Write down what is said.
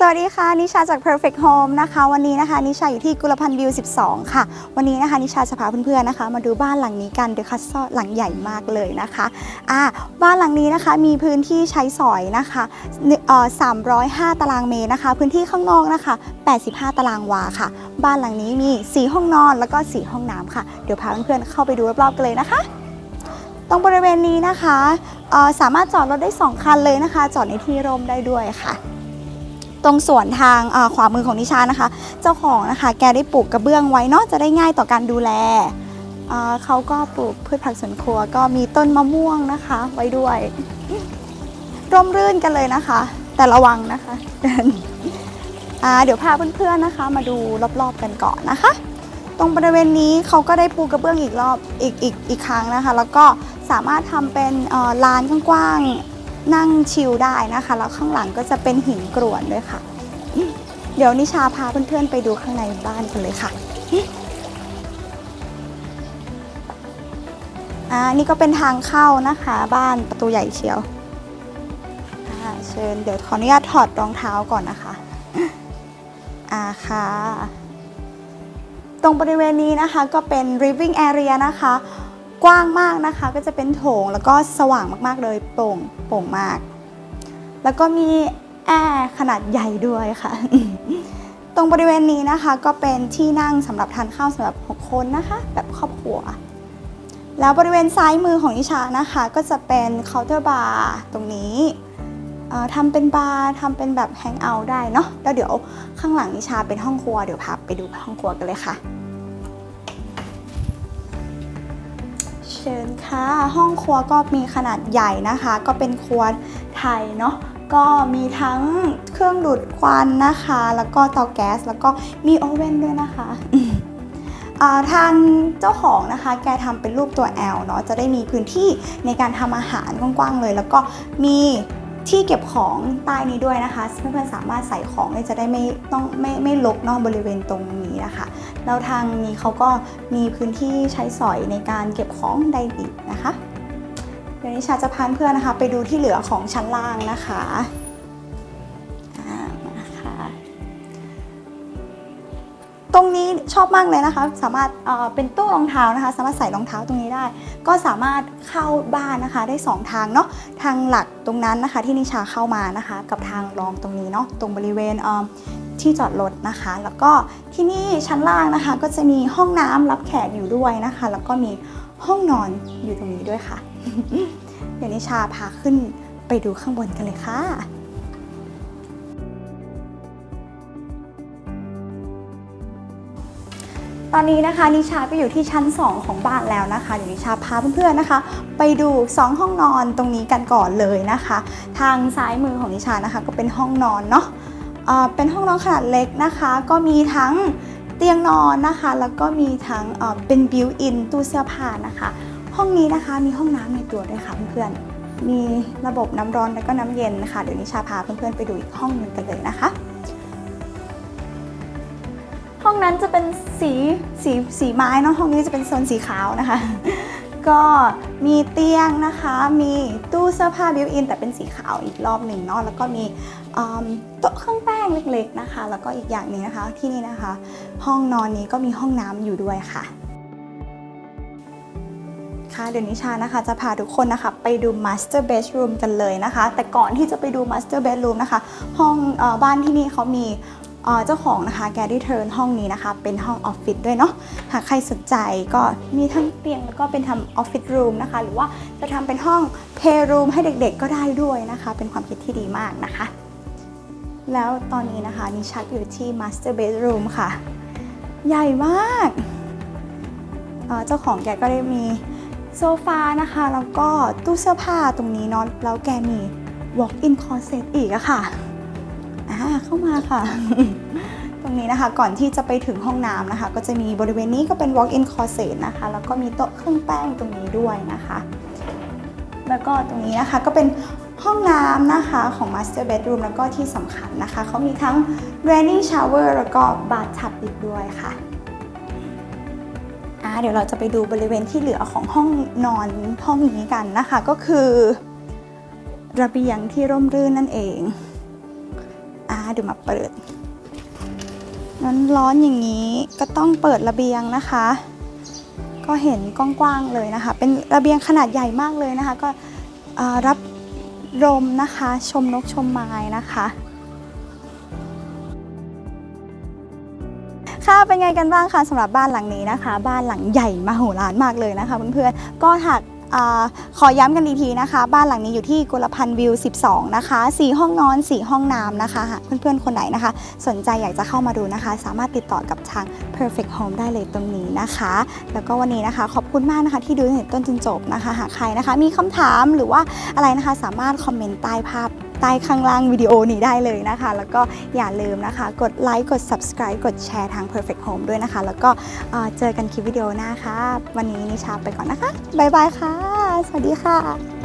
สวัสดีค่ะ นิชาจาก Perfect Home นะคะ วันนี้นะคะ นิชาอยู่ที่กุลพันธ์วิว 12 ค่ะ วันนี้นะคะ นิชาจะพาเพื่อนๆนะคะ มาดูบ้านหลังนี้กันเดอะคัสซอหลังใหญ่มากเลยนะคะอ่าบ้านหลังนี้นะคะมีพื้นที่ใช้สอยนะคะเอ่อ305 ตารางเมตรนะคะ พื้นที่ข้างนอกนะคะ 85 ตารางวาค่ะ บ้านหลังนี้มี 4 ห้องนอนแล้วก็ 4 ห้องน้ำค่ะ เดี๋ยวพาเพื่อนๆเข้าไปดูรอบๆกันเลยนะคะ ตรงบริเวณนี้นะคะสามารถจอดรถได้ 2 คันเลยนะคะ จอดในที่ร่มได้ด้วยค่ะ รงส่วนทางขวามือของนิชานะคะ เจ้าของนะคะแกได้ปลูกกระเบื้องไว้เนาะจะได้ง่ายต่อการดูแลเขาก็ปลูกพืชผักสวนครัว ก็มีต้นมะม่วงนะคะ ไว้ด้วย ร่มรื่นกันเลยนะคะ แต่ระวังนะคะเดี๋ยวพาเพื่อนๆนะคะ มาดูรอบๆกันก่อนนะคะ ตรงบริเวณนี้เขาก็ได้ปูกระเบื้องอีกรอบอีกอีกอีกครั้งนะคะ แล้วก็สามารถทำเป็นลานกว้าง นั่งชิลได้นะคะ แล้วข้างหลังก็จะเป็นหินกรวดด้วยค่ะ เดี๋ยวนิชาพาเพื่อนๆไปดูข้างในบ้านกันเลยค่ะอ่านี่ก็เป็นทางเข้านะคะ บ้านประตูใหญ่เชียวอ่าเชิญเดี๋ยวขออนุญาตถอดรองเท้าก่อนนะคะอ่าค่ะ ตรงบริเวณนี้นะคะก็เป็น living area นะคะ กว้างมากนะคะ ก็จะเป็นโถงแล้วก็สว่างมากๆเลยโปร่งโปร่งมาก แล้วก็มีแอร์ขนาดใหญ่ด้วยค่ะ ตรงบริเวณนี้นะคะก็เป็นที่นั่งสำหรับทานข้าวสำหรับ 6 คนนะคะ แบบครอบครัว แล้วบริเวณซ้ายมือของนิชานะคะ ก็จะเป็นเคาน์เตอร์บาร์ตรงนี้ทำเป็นบาร์ทำเป็นแบบแฮงเอาท์ได้เนาะแล้วเดี๋ยวข้างหลังนิชาเป็นห้องครัวเดี๋ยวพาไปดูห้องครัวกันเลยค่ะ ชิญค่ะ ห้องครัวก็มีขนาดใหญ่นะคะ ก็เป็นครัวไทยเนาะก็มีทั้งเครื่องดูดควันนะคะ แล้วก็เตาแก๊สแล้วก็มีโอเว่นด้วยนะคะทางเจ้าของนะคะ แกทำเป็นรูปตัว L เนาะจะได้มีพื้นที่ในการทำอาหารกว้างๆเลย แล้วก็มี ที่เก็บของใต้นี้ด้วยนะคะเพื่อนๆสามารถใส่ของได้จะได้ไม่ต้องไม่ไม่ลกนอกบริเวณตรงนี้นะคะแล้วทางนี้เขาก็มีพื้นที่ใช้สอยในการเก็บของได้อีกนะคะเดี๋ยวนิชาจะพาเพื่อนนะคะ ไปดูที่เหลือของชั้นล่างนะคะอ่ามาค่ะตรงนี้ชอบมากเลยนะคะ สามารถเอ่อเป็นตู้รองเท้านะคะ สามารถใส่รองเท้าตรงนี้ได้ ก็สามารถเข้าบ้านนะคะได้ 2 ทางเนาะทางหลักตรงนั้นนะคะที่นิชาเข้ามานะคะ กับทางรองตรงนี้เนาะตรงบริเวณเที่จอดรถนะคะ แล้วก็ที่นี่ชั้นล่างนะคะ ก็จะมีห้องน้ำรับแขกอยู่ด้วยนะคะ แล้วก็มีห้องนอนอยู่ตรงนี้ด้วยค่ะ เดี๋ยวนิชาพาขึ้นไปดูข้างบนกันเลยค่ะ ตอนนี้นะคะนิชาก็อยู่ที่ชั้น 2 ของบ้านแล้วนะคะเดี๋ยวนิชาพาเพื่อนๆนะคะ ไปดู 2 ห้องนอนตรงนี้กันก่อนเลยนะคะ ทางซ้ายมือของนิชานะคะ ก็เป็นห้องนอนเนาะเอ่อเป็นห้องนอนขนาดเล็กนะคะ ก็มีทั้งเตียงนอนนะคะ แล้วก็มีทั้งเป็นบิวอินตู้เสื้อผ้านะคะ ห้องนี้นะคะมีห้องน้ำในตัวด้วยค่ะเพื่อนๆมีระบบน้ำร้อนและก็น้ำเย็นนะคะเดี๋ยวนิชาพาเพื่อนๆไปดูอีกห้องหนึงกันเลยนะคะ นั้นจะเป็นสีสีสีไม้เนาะห้องนี้จะเป็นโซนสีขาวนะคะ ก็มีเตียงนะคะ มีตู้เสื้อผ้าบิวอินแต่เป็นสีขาวอีกรอบหนึ่งเนาะแล้วก็มีโต๊ะเครื่องแป้งเล็กๆนะคะ แล้วก็อีกอย่างหนึ่งนะคะที่นี่นะคะ ห้องนอนนี้ก็มีห้องน้ำอยู่ด้วยค่ะค่ะเดี๋ยวนิชานะคะจะพาทุกคนนะคะไปดู Master Bedroom กันเลยนะคะ แต่ก่อนที่จะไปดู Master Bedroom นะคะ ห้องออบ้านที่นี่เขามี เจ้าของนะคะแกได้เทิร์นห้องนี้นะคะ เป็นห้องออฟฟิศด้วยเนาะหากใครสนใจก็มีทั้งเตียงแล้วก็เป็นทำออฟฟิศรูมนะคะ หรือว่าจะทำเป็นห้องเพล y r รูมให้เด็กๆก็ได้ด้วยนะคะ เป็นความคิดที่ดีมากนะคะ แล้วตอนนี้นะคะนิชักอยู่ที่ Master Bedroom ค่ะ ใหญ่มากเจ้าของแกก็ได้มีโซฟานะคะ แล้วก็ตู้เสื้อผ้าตรงนี้เนาะแล้วแกมี walk-in closet อีกอะค่ะ อ่าเข้ามาค่ะ ตรงนี้นะคะก่อนที่จะไปถึงห้องน้ำนะคะ ก็จะมีบริเวณนี้ก็เป็น walk-in closet นะคะ แล้วก็มีโต๊ะเครื่องแป้งตรงนี้ด้วยนะคะ แล้วก็ตรงนี้นะคะก็เป็นห้องน้ำนะคะของ master bedroom แล้วก็ที่สำคัญนะคะ เขามีทั้ง raining shower แล้วก็ bathtub อีกด้วยค่ะอ่าเดี๋ยวเราจะไปดูบริเวณที่เหลือของห้องนอนห้องนี้กันนะคะ ก็คือ ระเบียงที่ร่มรื่นนั่นเอง เดี๋ยวมาเปิดร้นร้อนอย่างนี้ก็ต้องเปิดระเบียงนะคะ ก็เห็นกว้างๆเลยนะคะ เป็นระเบียงขนาดใหญ่มากเลยนะคะ ก็รับลมนะคะ ชมนกชมไม้นะคะค่ะเป็นไงกันบ้างคะสำหรับบ้านหลังนี้นะคะ บ้านหลังใหญ่มโหฬารมากเลยนะคะเพื่อนๆก็หาก ขอย้ำกันอีกทีนะคะ บ้านหลังนี้อยู่ที่กุลพันธ์วิว 12 นะคะ 4 ห้องนอน 4 ห้องน้ำนะคะเพื่อนๆ คนไหนนะคะ สนใจอยากจะเข้ามาดูนะคะ สามารถติดต่อกับทาง Perfect Home ได้เลยตรงนี้นะคะ แล้วก็วันนี้นะคะ ขอบคุณมากนะคะ ที่ดูตั้งต้นจนจบนะคะ หากใครนะคะ มีคำถามหรือว่าอะไรนะคะ สามารถคอมเมนต์ใต้ภาพ ใต้ข้างล่างวิดีโอนี้ได้เลยนะคะ แล้วก็อย่าลืมนะคะ กดไลค์กด subscribe กดแชร์ทาง Perfect Home ด้วยนะคะ แล้วก็เจอกันคลิปวิดีโอหน้าค่ะ วันนี้นิชาไปก่อนนะคะ บ๊ายบายค่ะ สวัสดีค่ะ